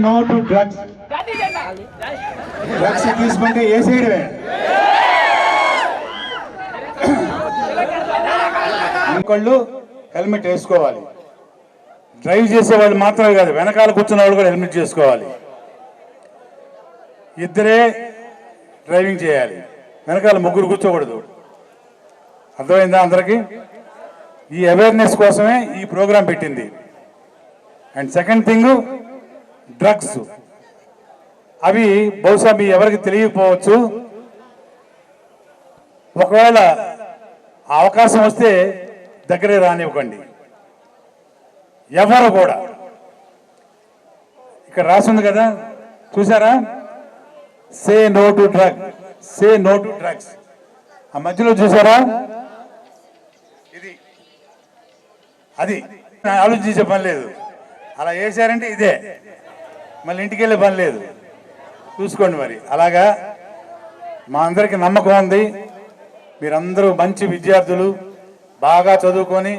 Say no to drugs drugs తీసుకుంటే వేసేయడమే ఇంకొళ్ళు helmet వేసుకోవాలి. డ్రైవ్ చేసేవాళ్ళు మాత్రమే కాదు వెనకాల కూర్చున్న వాళ్ళు కూడా హెల్మెట్ చేసుకోవాలి. ఇద్దరే డ్రైవింగ్ చేయాలి. వెనకాల ముగ్గురు కూర్చోకూడదు. అర్థమైందా అందరికీ? ఈ అవేర్నెస్ కోసమే ఈ ప్రోగ్రాం పెట్టింది. And second thing drugs. అవి బహుశా మీ ఎవరికి తెలియకపోవచ్చు. ఒకవేళ ఆ అవకాశం వస్తే దగ్గరే రానివ్వకండి. ఎవరు కూడా. ఇక్కడ రాసింది కదా. చూసారా say no to drug. Say no to drugs. ఆ మధ్యలో చూసారా ఇది. అది. ఆలోచించే పని లేదు. అలా వేసారంటే ఇదే. మళ్ళీ ఇంటికి వెళ్ళే పని లేదు. చూసుకోండి మరి. అలాగా మా అందరికి నమ్మకం ఉంది. మీరందరూ మంచి విద్యార్థులు బాగా చదువుకొని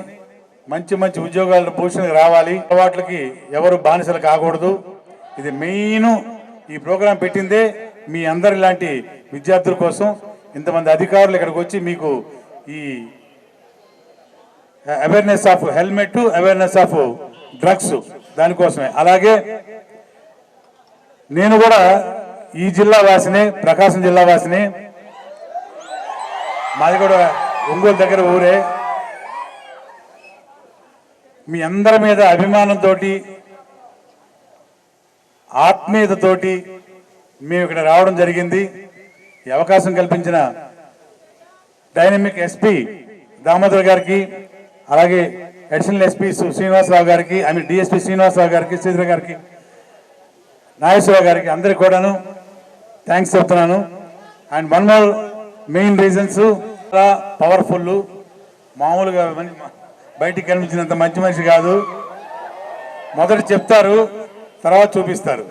మంచి మంచి ఉద్యోగాల పోషణకు రావాలి. అలవాట్లకి ఎవరు బానిసలు కాకూడదు. ఇది మెయిన్ ఈ ప్రోగ్రాం పెట్టిందే మీ అందరి లాంటి విద్యార్థుల కోసం. ఇంతమంది అధికారులు ఇక్కడికి వచ్చి మీకు ఈ awareness of helmet awareness of drugs దానికోసమే. అలాగే నేను కూడా ఈ జిల్లా వాసిని ప్రకాశం జిల్లా వాసిని. మాది కూడా ఒంగోలు దగ్గర ఊరే. మీ అందరి మీద అభిమానంతో ఆత్మీయతతోటి మేము ఇక్కడ రావడం జరిగింది. ఈ అవకాశం కల్పించిన డైనమిక్ ఎస్పీ దామోదర్ గారికి అలాగే అడిషనల్ ఎస్పీ శ్రీనివాసరావు గారికి ఐ మీన్ డిఎస్పీ శ్రీనివాసరావు గారికి శ్రీధర్ గారికి నాగేశ్వర గారికి అందరికి కూడాను థ్యాంక్స్ చెప్తున్నాను. And one more main reasons చాలా పవర్ఫుల్ మామూలుగా బయటికి కనిపించినంత మంచి మనిషి కాదు. మొదట చెప్తారు తర్వాత చూపిస్తారు.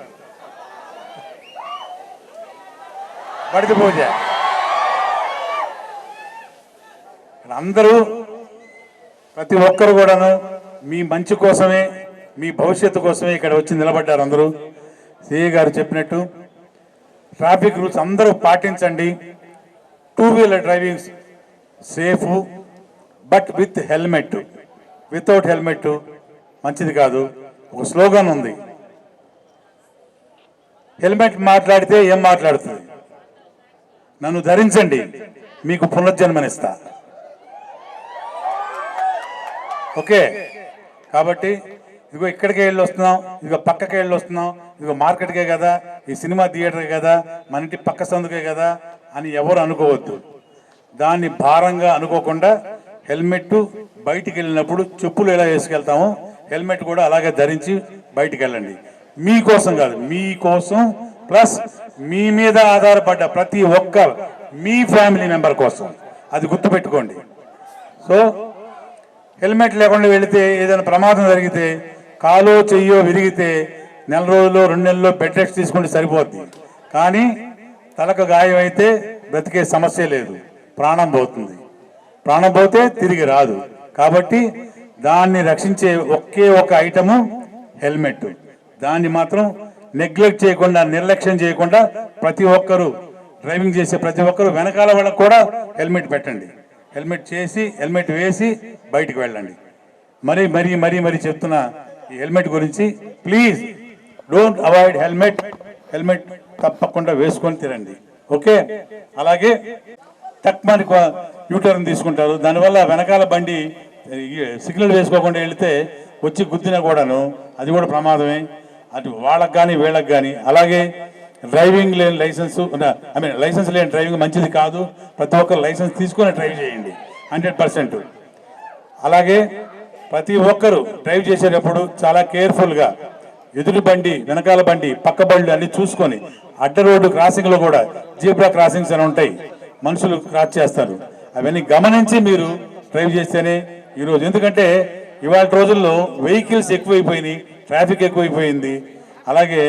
బడిత పూజ. అందరూ ప్రతి ఒక్కరు కూడాను మీ మంచి కోసమే మీ భవిష్యత్తు కోసమే ఇక్కడ వచ్చి నిలబడ్డారు అందరూ. సిఏ గారు చెప్పినట్టు ట్రాఫిక్ రూల్స్ అందరూ పాటించండి. Two wheeler driving safe but with helmet without helmet మంచిది కాదు. ఒక స్లోగన్ ఉంది. హెల్మెట్ మాట్లాడితే ఏం మాట్లాడుతుంది? నన్ను ధరించండి. మీకు పునర్జన్మనిస్తా. ఓకే కాబట్టి ఇదిగో ఇక్కడికే వెళ్ళి వస్తున్నాం ఇదిగో పక్కకే వెళ్ళి వస్తున్నాం ఇదిగో మార్కెట్కే కదా ఈ సినిమా థియేటరే కదా మన ఇంటి పక్క సందుకే కదా అని ఎవరు అనుకోవద్దు. దాన్ని భారంగా అనుకోకుండా హెల్మెట్ బయటికి వెళ్ళినప్పుడు చెప్పులు ఎలా వేసుకెళ్తామో హెల్మెట్ కూడా అలాగే ధరించి బయటికి వెళ్ళండి మీకోసం కాదు మీకోసం ప్లస్ మీ మీద ఆధారపడ్డ ప్రతి ఒక్క మీ ఫ్యామిలీ మెంబర్ కోసం. అది గుర్తుపెట్టుకోండి. సో హెల్మెట్ లేకుండా వెళితే ఏదైనా ప్రమాదం జరిగితే కాలో చెయ్యో విరిగితే నెల రోజుల్లో రెండు నెలల్లో బెడ్ రెస్ట్ తీసుకుంటే సరిపోద్ది. కానీ తలకు గాయం అయితే బ్రతికే సమస్య లేదు. ప్రాణం పోతుంది. ప్రాణం పోతే తిరిగి రాదు. కాబట్టి దాన్ని రక్షించే ఒకే ఒక ఐటము హెల్మెట్. దాన్ని మాత్రం నెగ్లెక్ట్ చేయకుండా నిర్లక్ష్యం చేయకుండా ప్రతి ఒక్కరూ డ్రైవింగ్ చేసే ప్రతి ఒక్కరు వెనకాల వాళ్ళకు కూడా హెల్మెట్ పెట్టండి. హెల్మెట్ చేసి హెల్మెట్ వేసి బయటికి వెళ్ళండి. మరి మరి మరీ మరీ చెప్తున్న హెల్మెట్ గురించి please don't avoid helmet. Helmet తప్పకుండా వేసుకొని తిరండి ఓకే? అలాగే తక్కువని యూటర్న్ తీసుకుంటారు. దానివల్ల వెనకాల బండి సిగ్నల్ వేసుకోకుండా వెళితే వచ్చి గుద్దినా కూడాను అది కూడా ప్రమాదమే. అటు వాళ్ళకి కానీ వీళ్ళకి కానీ అలాగే డ్రైవింగ్ లేని లైసెన్స్ ఐ మీన్ లైసెన్స్ లేని డ్రైవింగ్ మంచిది కాదు. ప్రతి ఒక్కరు లైసెన్స్ తీసుకొని డ్రైవ్ చేయండి. Hundred percent. అలాగే ప్రతి ఒక్కరు డ్రైవ్ చేసేటప్పుడు చాలా కేర్ఫుల్గా ఎదురు బండి వెనకాల బండి పక్క బళ్ళు అన్ని చూసుకొని అడ్డ రోడ్డు క్రాసింగ్లో కూడా జీబ్రా క్రాసింగ్స్ అని ఉంటాయి మనుషులు క్రాస్ చేస్తారు. అవన్నీ గమనించి మీరు డ్రైవ్ చేస్తేనే ఈరోజు ఎందుకంటే ఇవాళ రోజుల్లో వెహికల్స్ ఎక్కువైపోయినాయి ట్రాఫిక్ ఎక్కువైపోయింది. అలాగే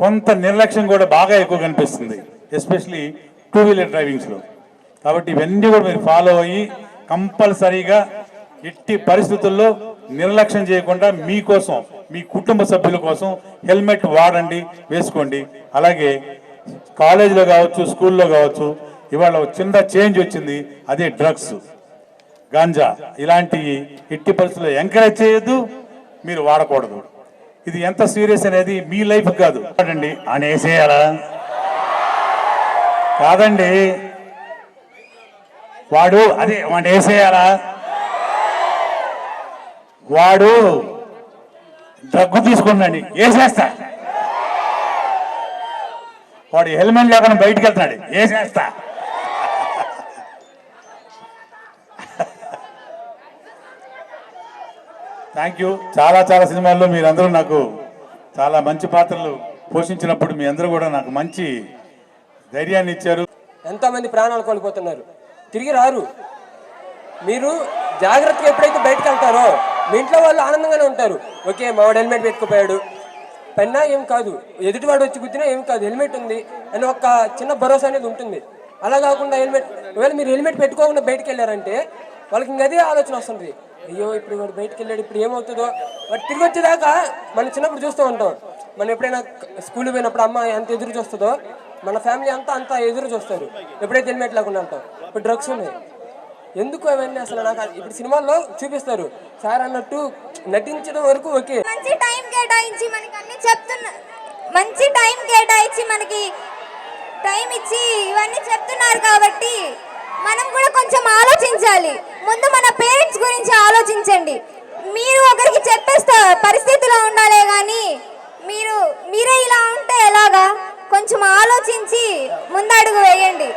కొంత నిర్లక్ష్యం కూడా బాగా ఎక్కువ కనిపిస్తుంది ఎస్పెషలీ టూ వీలర్ డ్రైవింగ్స్లో. కాబట్టి ఇవన్నీ కూడా మీరు ఫాలో అయ్యి కంపల్సరీగా ఎట్టి పరిస్థితుల్లో నిర్లక్ష్యం చేయకుండా మీకోసం మీ కుటుంబ సభ్యుల కోసం హెల్మెట్ వాడండి వేసుకోండి. అలాగే కాలేజీలో కావచ్చు స్కూల్లో కావచ్చు ఇవాళ చిన్న చేంజ్ వచ్చింది అదే డ్రగ్స్. గాంజా ఇలాంటి ఎట్టి పరిస్థితుల్లో ఎంకరేజ్ చేయొద్దు మీరు వాడకూడదు. ఇది ఎంత సీరియస్ అనేది మీ లైఫ్ కాదు. వాడండి అని కాదండి. వాడు అదే వాడు వేసేయాలా వాడు దగ్గు తీసుకున్నాడు. వేసేస్తా వాడు హెల్మెట్ లేకుండా బయటికి వెళ్తున్నాడు వేసేస్తా థ్యాంక్ యూ చాలా చాలా సినిమాల్లో మీరందరూ నాకు చాలా మంచి పాత్రలు పోషించినప్పుడు మీ అందరూ కూడా నాకు మంచి ధైర్యాన్ని ఇచ్చారు. ఎంతోమంది ప్రాణాలు కోల్పోతున్నారు. తిరిగి రారు. మీరు జాగ్రత్తగా ఎప్పుడైతే బయటకు వెళ్తారో మీ ఇంట్లో వాళ్ళు ఆనందంగానే ఉంటారు. ఓకే మావాడు హెల్మెట్ పెట్టుకుపోయాడు. పెన్నా ఏం కాదు. ఎదుటివాడు వచ్చి గుద్దినా ఏం కాదు. హెల్మెట్ ఉంది అని ఒక చిన్న భరోసా అనేది ఉంటుంది. అలా కాకుండా హెల్మెట్ ఒకవేళ మీరు హెల్మెట్ పెట్టుకోకుండా బయటకు వెళ్ళారంటే వాళ్ళకి ఇంక అదే ఆలోచన వస్తుంది. అయ్యో ఇప్పుడు వాడు బయటకు వెళ్ళాడు ఇప్పుడు ఏమవుతుందో? వాడు తిరిగి వచ్చేదాకా మనం చిన్నప్పుడు చూస్తూ ఉంటాం. మనం ఎప్పుడైనా స్కూల్ పోయినప్పుడు అమ్మ ఎంత ఎదురు చూస్తుందో మన ఫ్యామిలీ అంతా అంతా ఎదురు చూస్తారు. ఎప్పుడైతే హెల్మెట్ లేకుండా ఉంటాం. ఇప్పుడు డ్రగ్స్ ఉన్నాయి. ఎందుకు అవన్నీ అసలు నాకు ఇప్పుడు సినిమాల్లో చూపిస్తారు. సార్ అన్నట్టు నటించడం వరకు ఓకే. మంచి టైం కేటాయించి మనకి అన్ని చెప్తున్నా మంచి టైం కేటాయించి మనకి టైం ఇచ్చి ఇవన్నీ చెప్తున్నారు కాబట్టి మనం కూడా కొంచెం ఆలోచించాలి. ముందు మన పేరెంట్స్ గురించి ఆలోచించండి. మీరు ఒకరికి చెప్పేస్తా పరిస్థితిలో ఉండాలే కానీ మీరు మీరే ఇలా ఉంటే ఎలాగా? కొంచెం ఆలోచించి ముందడుగు వేయండి.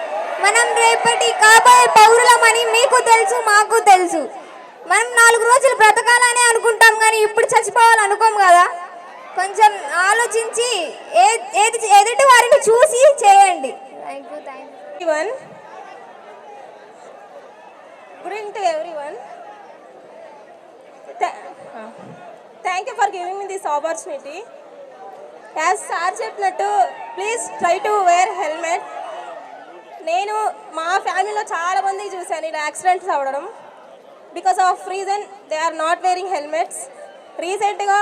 మనం రేపటి కాబోయే పౌరులమని మీకు తెలుసు మాకు తెలుసు. మనం నాలుగు రోజులు బ్రతకాలని అనుకుంటాం కానీ ఇప్పుడు చచ్చిపోవాలని అనుకోం కదా. కొంచెం ఆలోచించి ఏ ఏది ఎదుటి వారిని చూసి చేయండి. Thank you thank you one Good evening to everyone. Th- uh, as sir చెప్పినట్టు please try to wear helmet నేను మా ఫ్యామిలీలో చాలా మంది చూశాను ఇలా యాక్సిడెంట్స్ అవ్వడం. Because of reason they are not wearing helmets రీసెంట్గా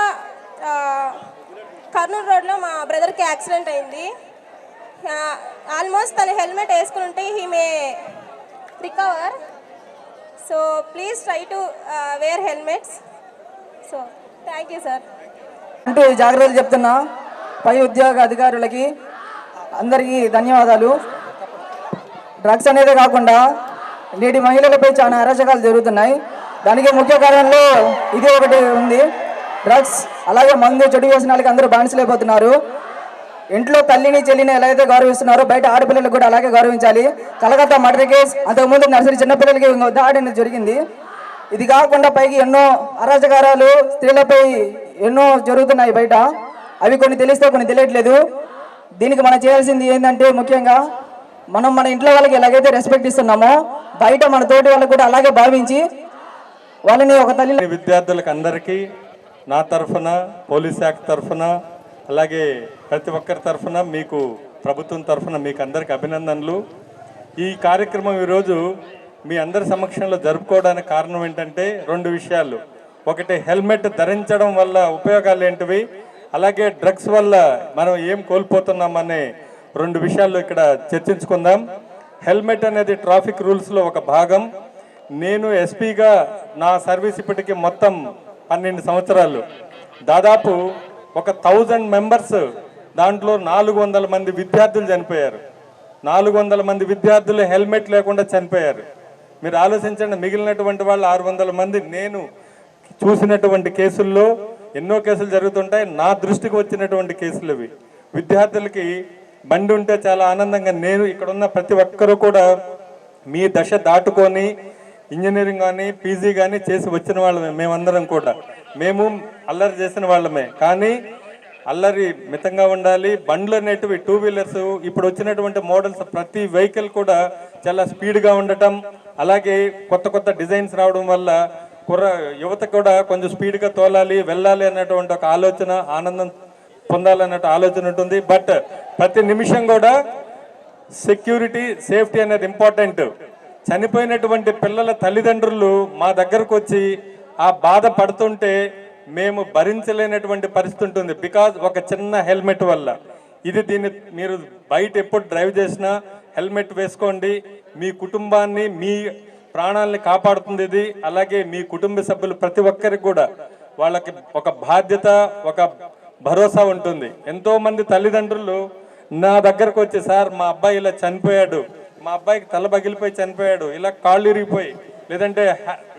కర్నూలు రోడ్లో మా బ్రదర్కి యాక్సిడెంట్ అయింది. ఆల్మోస్ట్ తను హెల్మెట్ వేసుకుని ఉంటే he may recover so please try to wear helmets so thank you sir అంటూ జాగ్రత్తలు చెప్తున్నా పై ఉద్యోగ అధికారులకి అందరికీ ధన్యవాదాలు. డ్రగ్స్ అనేది కాకుండా నేటి మహిళలపై చాలా అరాచకాలు జరుగుతున్నాయి. దానికి ముఖ్య కారణంలో ఇది ఒకటి ఉంది. డ్రగ్స్ అలాగే మందు చెడు వాళ్ళకి అందరూ బానిసలైపోతున్నారు. ఇంట్లో తల్లిని చెల్లిని ఎలా అయితే గౌరవిస్తున్నారో బయట ఆడపిల్లలకు కూడా అలాగే గౌరవించాలి. కలకత్తా మర్డర్ కేసు అంతకుముందు నర్సరీ చిన్నపిల్లలకి దాడి జరిగింది. ఇది కాకుండా పైకి ఎన్నో అరాచకారాలు స్త్రీలపై ఎన్నో జరుగుతున్నాయి బయట. అవి కొన్ని తెలిస్తే కొన్ని తెలియట్లేదు. దీనికి మనం చేయాల్సింది ఏంటంటే ముఖ్యంగా మనం మన ఇంట్లో వాళ్ళకి ఎలాగైతే రెస్పెక్ట్ ఇస్తున్నామో బయట మన తోటి వాళ్ళకి కూడా అలాగే భావించి వాళ్ళని ఒక తల్లి విద్యార్థులకు అందరికీ నా తరఫున పోలీస్ శాఖ తరఫున అలాగే ప్రతి ఒక్కరి తరఫున మీకు ప్రభుత్వం తరఫున మీకు అందరికి అభినందనలు. ఈ కార్యక్రమం ఈరోజు మీ అందరి సమక్షంలో జరుపుకోవడానికి కారణం ఏంటంటే రెండు విషయాలు. ఒకటి హెల్మెట్ ధరించడం వల్ల ఉపయోగాలు ఏంటివి? అలాగే డ్రగ్స్ వల్ల మనం ఏం కోల్పోతున్నామనే రెండు విషయాలు ఇక్కడ చర్చించుకుందాం. హెల్మెట్ అనేది ట్రాఫిక్ రూల్స్లో ఒక భాగం. నేను ఎస్పీగా నా సర్వీస్ ఇప్పటికి మొత్తం పన్నెండు సంవత్సరాలు. దాదాపు ఒక థౌజండ్ మెంబర్స్ దాంట్లో నాలుగు వందల మంది విద్యార్థులు చనిపోయారు. నాలుగు వందల మంది విద్యార్థులు హెల్మెట్ లేకుండా చనిపోయారు. మీరు ఆలోచించండి మిగిలినటువంటి వాళ్ళు ఆరు వందల మంది నేను చూసినటువంటి కేసుల్లో ఎన్నో కేసులు జరుగుతుంటాయి. నా దృష్టికి వచ్చినటువంటి కేసులు ఇవి విద్యార్థులకి బండి ఉంటే చాలా ఆనందంగా నేను ఇక్కడ ఉన్న ప్రతి ఒక్కరూ కూడా మీ దశ దాటుకొని ఇంజనీరింగ్ కానీ పీజీ కానీ చేసి వచ్చిన వాళ్ళమే మేమందరం కూడా. మేము అల్లరి చేసిన వాళ్ళమే. కానీ అల్లరి మితంగా ఉండాలి. బండ్లు అనేటివి టూ వీలర్స్ ఇప్పుడు వచ్చినటువంటి మోడల్స్ ప్రతి వెహికల్ కూడా చాలా స్పీడ్గా ఉండటం అలాగే కొత్త కొత్త డిజైన్స్ రావడం వల్ల కుర్ర యువత కూడా కొంచెం స్పీడ్గా తోలాలి వెళ్ళాలి అన్నటువంటి ఒక ఆలోచన ఆనందం పొందాలన్నట్టు ఆలోచన ఉంటుంది. బట్ ప్రతి నిమిషం కూడా సెక్యూరిటీ సేఫ్టీ అనేది ఇంపార్టెంట్. చనిపోయినటువంటి పిల్లల తల్లిదండ్రులు మా దగ్గరకు వచ్చి ఆ బాధ పడుతుంటే మేము భరించలేనటువంటి పరిస్థితి ఉంటుంది. బికాజ్ ఒక చిన్న హెల్మెట్ వల్ల. ఇది దీన్ని మీరు బయట ఎప్పుడు డ్రైవ్ చేసినా హెల్మెట్ వేసుకోండి. మీ కుటుంబాన్ని మీ ప్రాణాలని కాపాడుతుంది ఇది. అలాగే మీ కుటుంబ సభ్యులు ప్రతి ఒక్కరికి కూడా వాళ్ళకి ఒక బాధ్యత ఒక భరోసా ఉంటుంది. ఎంతోమంది తల్లిదండ్రులు నా దగ్గరకు వచ్చి సార్ మా అబ్బాయి ఇలా చనిపోయాడు. మా అబ్బాయికి తల పగిలిపోయి చనిపోయాడు. ఇలా కాళ్ళు ఇరిగిపోయి లేదంటే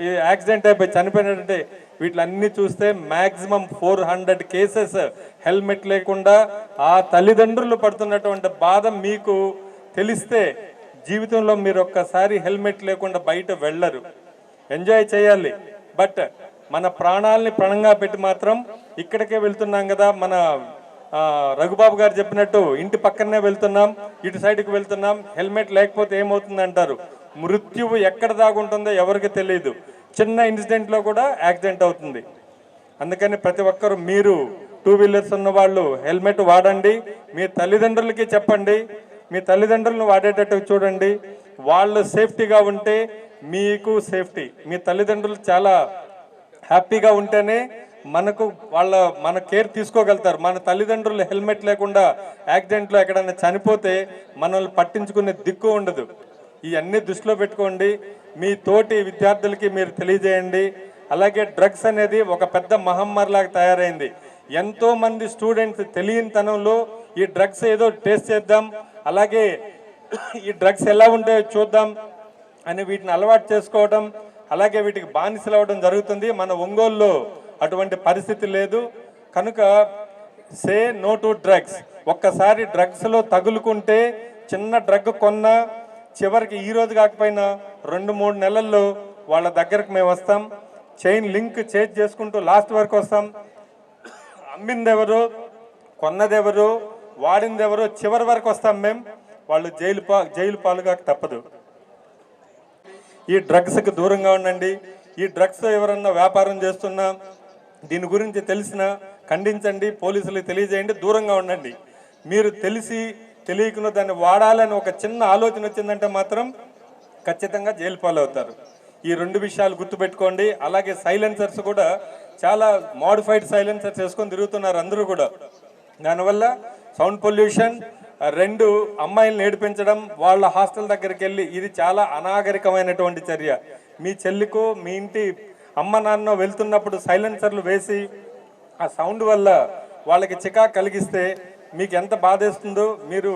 ఈ యాక్సిడెంట్ అయిపోయి చనిపోయినట్టే వీటిలన్నీ చూస్తే maximum four hundred cases helmet లేకుండా ఆ తల్లిదండ్రులు పడుతున్నటువంటి బాధ మీకు తెలిస్తే జీవితంలో మీరు ఒక్కసారి హెల్మెట్ లేకుండా బయట వెళ్ళరు. ఎంజాయ్ చేయాలి. బట్ మన ప్రాణాలని ప్రణంగా పెట్టి మాత్రం ఇక్కడికే వెళ్తున్నాం కదా. మన రఘుబాబు గారు చెప్పినట్టు ఇంటి పక్కనే వెళ్తున్నాం ఇటు సైడ్కి వెళ్తున్నాం. హెల్మెట్ లేకపోతే ఏమవుతుంది అంటారు మృత్యువు ఎక్కడ దాగుంటుందో ఎవరికి తెలియదు చిన్న ఇన్సిడెంట్లో కూడా యాక్సిడెంట్ అవుతుంది. అందుకని ప్రతి ఒక్కరు మీరు టూ వీలర్స్ ఉన్న వాళ్ళు హెల్మెట్ వాడండి. మీ తల్లిదండ్రులకి చెప్పండి. మీ తల్లిదండ్రులను వాడేటట్టు చూడండి. వాళ్ళు సేఫ్టీగా ఉంటే మీకు సేఫ్టీ. మీ తల్లిదండ్రులు చాలా హ్యాపీగా ఉంటేనే మనకు వాళ్ళ మన కేర్ తీసుకోగలుగుతారు. మన తల్లిదండ్రులు హెల్మెట్ లేకుండా యాక్సిడెంట్లో ఎక్కడైనా చనిపోతే మనల్ని పట్టించుకునే దిక్కు ఉండదు. ఇవన్నీ దృష్టిలో పెట్టుకోండి. మీ తోటి విద్యార్థులకి మీరు తెలియజేయండి. అలాగే డ్రగ్స్ అనేది ఒక పెద్ద మహమ్మారిలాగా తయారైంది. ఎంతోమంది స్టూడెంట్స్ తెలియని తనంలో ఈ డ్రగ్స్ ఏదో టేస్ట్ చేద్దాం అలాగే ఈ డ్రగ్స్ ఎలా ఉంటాయో చూద్దాం అని వీటిని అలవాటు చేసుకోవడం అలాగే వీటికి బానిసలు అవ్వడం జరుగుతుంది. మన ఒంగోలులో అటువంటి పరిస్థితి లేదు. కనుక సే నో టు డ్రగ్స్. ఒక్కసారి డ్రగ్స్లో తగులుకుంటే చిన్న డ్రగ్ కొన్నా చివరికి ఈ రోజు కాకపోయినా రెండు మూడు నెలల్లో వాళ్ళ దగ్గరకు మేము వస్తాం. చైన్ లింక్ చేంజ్ చేసుకుంటూ లాస్ట్ వరకు వస్తాం. అమ్మిందెవరు కొన్నదెవరు వాడిందెవరు చివరి వరకు వస్తాం మేము. వాళ్ళు జైలు పా జైలు పాలుగా తప్పదు. ఈ డ్రగ్స్కి దూరంగా ఉండండి. ఈ డ్రగ్స్ ఎవరన్నా వ్యాపారం చేస్తున్నా దీని గురించి తెలిసినా ఖండించండి పోలీసులకు తెలియజేయండి దూరంగా ఉండండి. మీరు తెలిసి తెలియకుండా దాన్ని వాడాలని ఒక చిన్న ఆలోచన వచ్చిందంటే మాత్రం ఖచ్చితంగా జైలు పాలవుతారు. ఈ రెండు విషయాలు గుర్తుపెట్టుకోండి. అలాగే సైలెన్సర్స్ కూడా చాలా మోడిఫైడ్ సైలెన్సర్స్ వేసుకొని తిరుగుతున్నారు అందరూ కూడా. దానివల్ల సౌండ్ పొల్యూషన్ రెండు అమ్మాయిలను ఏడిపించడం వాళ్ళ హాస్టల్ దగ్గరికి వెళ్ళి ఇది చాలా అనాగరికమైనటువంటి చర్య. మీ చెల్లికో మీ ఇంటి అమ్మ నాన్న వెళ్తున్నప్పుడు సైలెన్సర్లు వేసి ఆ సౌండ్ వల్ల వాళ్ళకి చికా కలిగిస్తే మీకు ఎంత బాధేస్తుందో మీరు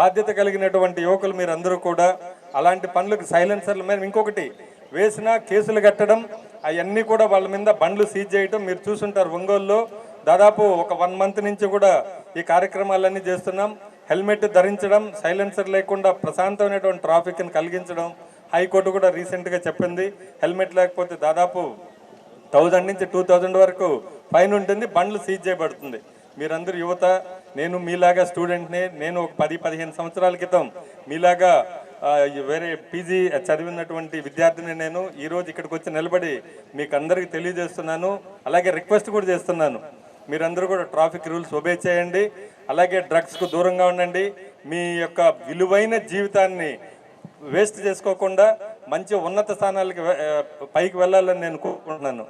బాధ్యత కలిగినటువంటి యువకులు మీరందరూ కూడా అలాంటి పనులకు సైలెన్సర్ల మీద ఇంకొకటి వేసిన కేసులు కట్టడం అవన్నీ కూడా వాళ్ళ మీద బండ్లు సీజ్ చేయడం మీరు చూసుంటారు ఒంగోలులో. దాదాపు ఒక వన్ మంత్ నుంచి కూడా ఈ కార్యక్రమాలన్నీ చేస్తున్నాం. హెల్మెట్ ధరించడం సైలెన్సర్ లేకుండా ప్రశాంతమైనటువంటి ట్రాఫిక్ని కలిగించడం హైకోర్టు కూడా రీసెంట్గా చెప్పింది. హెల్మెట్ లేకపోతే దాదాపు థౌజండ్ నుంచి టూ థౌజండ్ వరకు ఫైన్ ఉంటుంది బండ్లు సీజ్ చేయబడుతుంది. మీరందరూ యువత నేను మీలాగా స్టూడెంట్ని నేను ఒక పది పదిహేను సంవత్సరాల క్రితం మీలాగా వేరే పీజీ చదివినటువంటి విద్యార్థిని నేను ఈరోజు ఇక్కడికి వచ్చి నిలబడి మీకు అందరికీ తెలియజేస్తున్నాను. అలాగే రిక్వెస్ట్ కూడా చేస్తున్నాను. మీరందరూ కూడా ట్రాఫిక్ రూల్స్ ఒబే చేయండి. అలాగే డ్రగ్స్కు దూరంగా ఉండండి. మీ యొక్క విలువైన జీవితాన్ని వేస్ట్ చేసుకోకుండా మంచి ఉన్నత స్థానాలకి పైకి వెళ్ళాలని నేను కోరుకుంటున్నాను.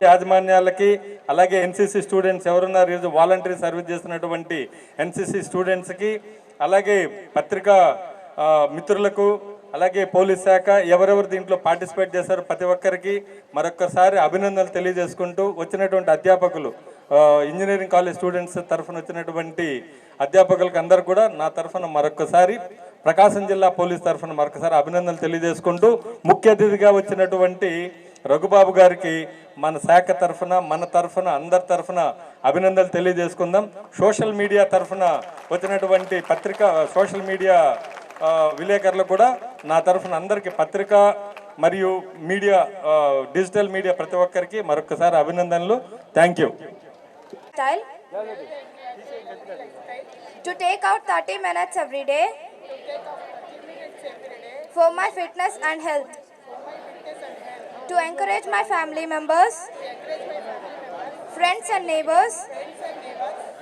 యాజమాన్యాలకి అలాగే ఎన్సీసీ స్టూడెంట్స్ ఎవరున్నారు ఈరోజు వాలంటరీ సర్వీస్ చేస్తున్నటువంటి ఎన్సీసీ స్టూడెంట్స్కి అలాగే పత్రికా మిత్రులకు అలాగే పోలీస్ శాఖ ఎవరెవరు దీంట్లో పార్టిసిపేట్ చేశారో ప్రతి ఒక్కరికి మరొక్కసారి అభినందనలు తెలియజేసుకుంటూ వచ్చినటువంటి అధ్యాపకులు ఇంజనీరింగ్ కాలేజ్ స్టూడెంట్స్ తరఫున వచ్చినటువంటి అధ్యాపకులకు అందరు కూడా నా తరఫున మరొకసారి ప్రకాశం జిల్లా పోలీస్ తరఫున మరొకసారి అభినందనలు తెలియజేసుకుంటూ ముఖ్య అతిథిగా వచ్చినటువంటి రఘుబాబు గారికి మన శాఖ తరఫున మన తరఫున అందరి తరఫున అభినందనలు తెలియజేసుకుందాం. సోషల్ మీడియా తరఫున వచ్చినటువంటి పత్రిక సోషల్ మీడియా ఆ, విలేకరులు కూడా నా తరఫున అందరికీ పత్రిక మరియు మీడియా ఆ, డిజిటల్ మీడియా ప్రతి ఒక్కరికి మరొకసారి అభినందనలు thank you style to take out 30 minutes every day for my fitness and health to encourage my family members friends and neighbors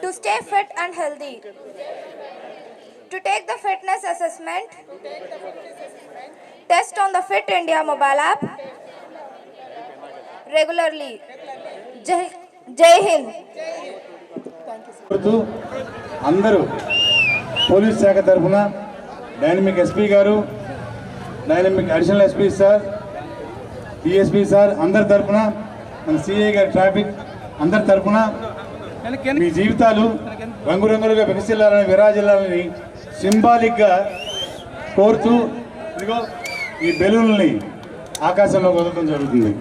to stay fit and healthy to take the fitness assessment. Test on the fit india mobile app. Regularly జై జై హింద్ అందరూ police శాఖ తరఫున dynamic SP గారు dynamic additional SP sir DSP sir అందరి తరఫున మన CI గారి ట్రాఫిక్ అందరి తరఫున మీ జీవితాలు రంగురంగులుగా వికసిల్లాలని విరాజిల్లాలని సింబాలిక్గా కోరుతూ ఇదిగో ఈ బెలూన్లని ఆకాశంలో వదలడం జరుగుతుంది.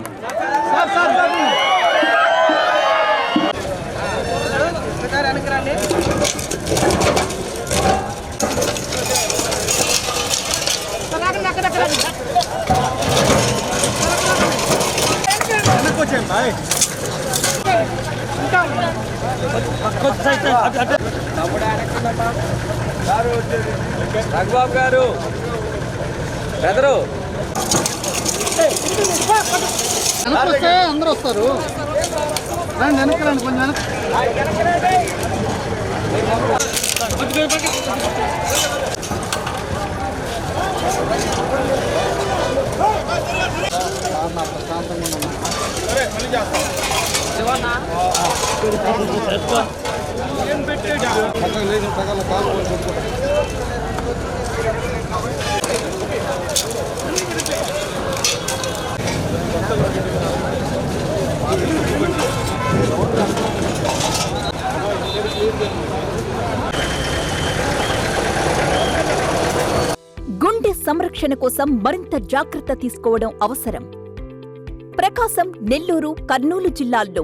రఘుబాబు గారు వస్తే అందరూ వస్తారు. రండి వెనక్కి రండి కొంచెం వెనక్కి. గుండె సంరక్షణ కోసం మరింత జాగ్రత్త తీసుకోవడం అవసరం. ప్రకాశం నెల్లూరు కర్నూలు జిల్లాల్లో